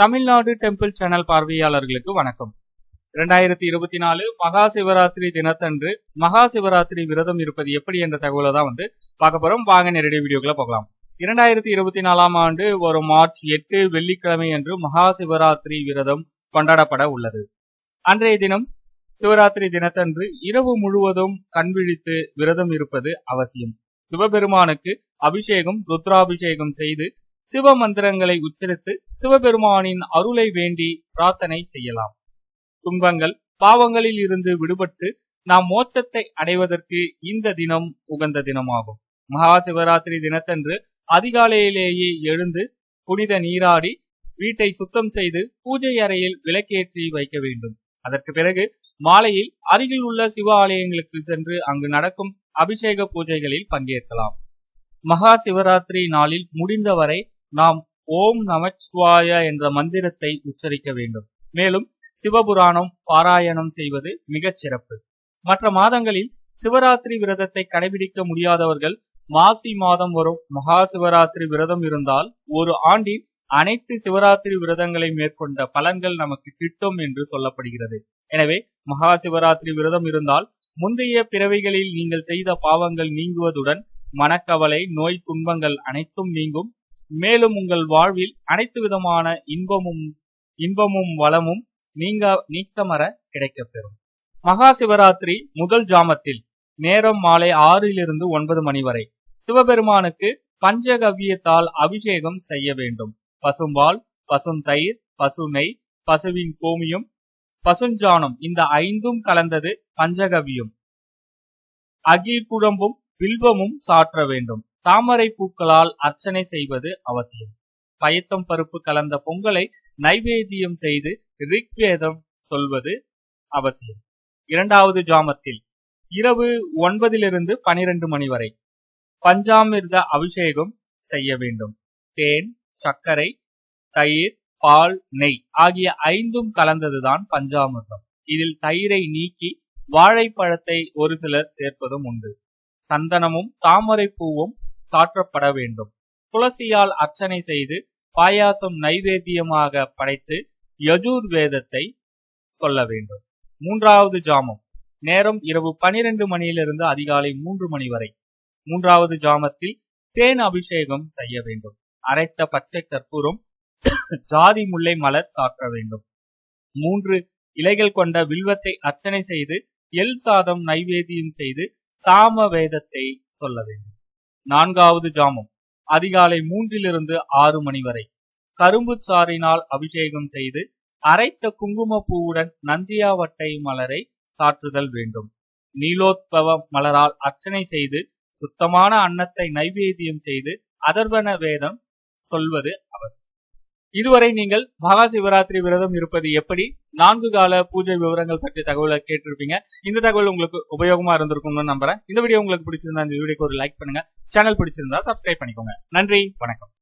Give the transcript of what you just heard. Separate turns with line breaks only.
Tamil Nadu temple channel பார்வையாளர்களுக்கு வணக்கம். இரண்டாயிரத்தி இருபத்தி நாலு மகா சிவராத்திரி தினத்தன்று மகா சிவராத்திரி விரதம் இருப்பது எப்படி என்ற தகவலை தான் வந்து பார்க்க போறோம். வாங்க நேரடி வீடியோக்குள்ள போகலாம். இரண்டாயிரத்தி இருபத்தி நாலாம் ஆண்டு வரும் மார்ச் எட்டு வெள்ளிக்கிழமை அன்று மகா சிவராத்திரி விரதம் கொண்டாடப்பட உள்ளது. அன்றைய தினம் சிவராத்திரி தினத்தன்று இரவு முழுவதும் கண்விழித்து விரதம் இருப்பது அவசியம். சிவபெருமானுக்கு அபிஷேகம் ருத்ராபிஷேகம் செய்து சிவ மந்திரங்களை உச்சரித்து சிவபெருமானின் அருளை வேண்டி பிரார்த்தனை செய்யலாம். துன்பங்கள் பாவங்களில் இருந்து விடுபட்டு நாம் மோட்சத்தை அடைவதற்கு இந்த தினம் உகந்த தினமாகும். மகா சிவராத்திரி தினத்தன்று அதிகாலையிலேயே எழுந்து புனித நீராடி வீட்டை சுத்தம் செய்து பூஜை அறையில் விளக்கேற்றி வைக்க வேண்டும். அதற்கு பிறகு மாலையில் அருகில் உள்ள சிவ ஆலயங்களுக்கு சென்று அங்கு நடக்கும் அபிஷேக பூஜைகளில் பங்கேற்கலாம். மகா சிவராத்திரி நாளில் முடிந்தவரை நாம் ஓம் நமச்சிவாய என்ற மந்திரத்தை உச்சரிக்க வேண்டும். மேலும் சிவபுராணம் பாராயணம் செய்வது மிகச் சிறப்பு. மற்ற மாதங்களில் சிவராத்திரி விரதத்தை கடைபிடிக்க முடியாதவர்கள் மாசி மாதம் வரும் மகா சிவராத்திரி விரதம் இருந்தால் ஒரு ஆண்டின் அனைத்து சிவராத்திரி விரதங்களை மேற்கொண்ட பலன்கள் நமக்கு கிட்டும் என்று சொல்லப்படுகிறது. எனவே மகா சிவராத்திரி விரதம் இருந்தால் முந்தைய பிறவிகளில் நீங்கள் செய்த பாவங்கள் நீங்குவதுடன் மனக்கவலை நோய் துன்பங்கள் அனைத்தும் நீங்கும். மேலும் உங்கள் வாழ்வில் அனைத்து விதமான இன்பமும் இன்பமும் வளமும் நீங்க நீக்கமர கிடைக்கப்பெறும். மகா சிவராத்திரி முதல் ஜாமத்தில் நேரம் மாலை ஆறிலிருந்து ஒன்பது மணி வரை. சிவபெருமானுக்கு பஞ்சகவ்யத்தால் அபிஷேகம் செய்ய வேண்டும். பசும்பால் பசுந்தயிர் பசு நெய் பசுவின் கோமியம் பசுஞ்சாணம் இந்த ஐந்தும் கலந்தது பஞ்சகவியம் அகில் குழம்பும் பில்பமும் சாற்ற வேண்டும். தாமரை பூக்களால் அர்ச்சனை செய்வது அவசியம். பயத்தம் பருப்பு கலந்த பொங்கலை நைவேத்தியம் செய்து ரிக்வேதம் சொல்வது அவசியம். இரண்டாவது ஜாமத்தில் இரவு ஒன்பதிலிருந்து பனிரெண்டு மணி வரை பஞ்சாமிர்த அபிஷேகம் செய்ய வேண்டும். தேன் சர்க்கரை தயிர் பால் நெய் ஆகிய ஐந்தும் கலந்ததுதான் பஞ்சாமிர்தம். இதில் தயிரை நீக்கி வாழைப்பழத்தை ஒரு சிலர் சேர்ப்பதும் உண்டு. சந்தனமும் தாமரை பூவும் சாற்றப்பட வேண்டும். துளசியால் அர்ச்சனை செய்து பாயாசம் நைவேத்தியமாக படைத்து யஜூர் வேதத்தை சொல்ல வேண்டும். மூன்றாவது ஜாமம். நேரம் இரவு பனிரெண்டு மணியிலிருந்து அதிகாலை மூன்று மணி வரை. மூன்றாவது ஜாமத்தில் தேன் அபிஷேகம் செய்ய வேண்டும். அரைத்த பச்சை கற்பூரம் ஜாதி முல்லை மலர் சாற்ற வேண்டும். மூன்று இலைகள் கொண்ட வில்வத்தை அர்ச்சனை செய்து எல் சாதம் நைவேத்தியம் செய்து சாம வேதத்தை சொல்ல வேண்டும். நான்காவது ஜாமம். அதிகாலை மூன்றிலிருந்து ஆறு மணி வரை. கரும்பு சாறினால் அபிஷேகம் செய்து அரைத்த குங்கும பூவுடன் நந்தியாவட்டை மலரை சாற்றுதல் வேண்டும். நீலோத்பவ மலரால் அர்ச்சனை செய்து சுத்தமான அன்னத்தை நைவேத்தியம் செய்து அதர்வன வேதம் சொல்வது அவசியம். இதுவரை நீங்கள் மகா சிவராத்திரி விரதம் இருப்பது எப்படி? நான்கு கால பூஜை விவரங்கள் பற்றிய தகவலை கேட்டிருப்பீங்க. இந்த தகவல் உங்களுக்கு உபயோகமா இருந்திருக்கும்னு நம்புறேன். இந்த வீடியோ உங்களுக்கு பிடிச்சிருந்தா இந்த வீடியோக்கு ஒரு லைக் பண்ணுங்க. சேனல் பிடிச்சிருந்தா சப்ஸ்கிரைப் பண்ணிக்கோங்க. நன்றி. வணக்கம்.